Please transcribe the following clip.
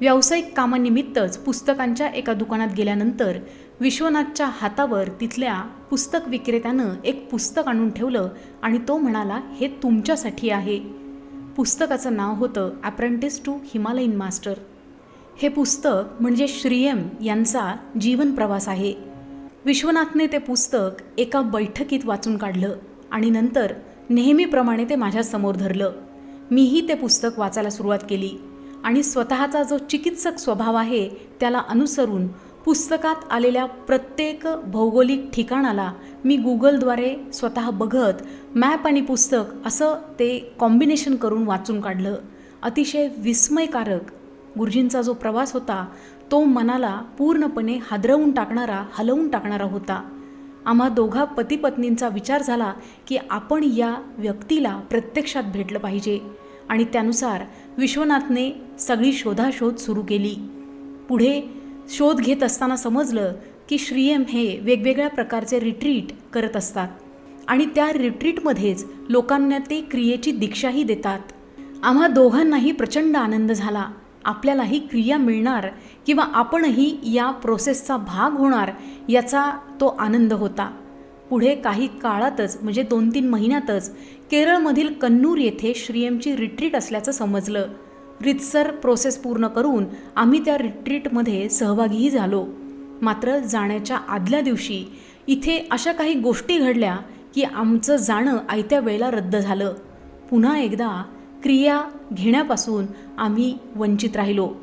व्यावसायिक कामानिमित्तच पुस्तकांच्या एका दुकानात गेल्यानंतर विश्वनाथच्या हातावर तिथल्या पुस्तक विक्रेत्यानं एक पुस्तक आणून ठेवलं आणि तो म्हणाला हे तुमच्यासाठी आहे. पुस्तकाचं नाव होतं ॲप्रेंटिस टू हिमालयन मास्टर हे पुस्तक म्हणजे श्रीएम यांचा जीवन प्रवास आहे. विश्वनाथने ते पुस्तक एका बैठकीत वाचून काढलं आणि नंतर नेहमीप्रमाणे ते माझ्यासमोर धरलं. मीही ते पुस्तक वाचायला सुरुवात केली. आणि स्वतःचा जो चिकित्सक स्वभाव आहे त्याला अनुसरून पुस्तकात आलेल्या प्रत्येक भौगोलिक ठिकाणाला मी गुगलद्वारे स्वतः बघत मॅप आणि पुस्तक असं ते कॉम्बिनेशन करून वाचून काढलं. अतिशय विस्मयकारक. गुरुजींचा जो प्रवास होता तो मनाला पूर्णपणे हादरवून टाकणारा हलवून टाकणारा होता. आम्हा दोघा पतीपत्नींचा विचार झाला की आपण या व्यक्तीला प्रत्यक्षात भेटलं पाहिजे. आणि त्यानुसार विश्वनाथने सगळी शोधाशोध सुरू केली. पुढे शोध घेत असताना समजलं की श्रीएम हे वेगवेगळ्या प्रकारचे रिट्रीट करत असतात आणि त्या रिट्रीटमध्येच लोकांना ते क्रियेची दीक्षाही देतात. आम्हा दोघांनाही प्रचंड आनंद झाला. आपल्यालाही क्रिया मिळणार किंवा आपणही या प्रोसेसचा भाग होणार याचा तो आनंद होता. पुढे काही काळातच म्हणजे दोन तीन महिन्यातच केरळमधील कन्नूर येथे श्रीएमची रिट्रीट असल्याचं समजलं. रितसर प्रोसेस पूर्ण करून आम्ही त्या रिट्रीटमध्ये सहभागीही झालो. मात्र जाण्याच्या आदल्या दिवशी इथे अशा काही गोष्टी घडल्या की आमचं जाणं आयत्या वेळेला रद्द झालं. पुन्हा एकदा क्रिया घेण्यापासून आम्ही वंचित राहिलो.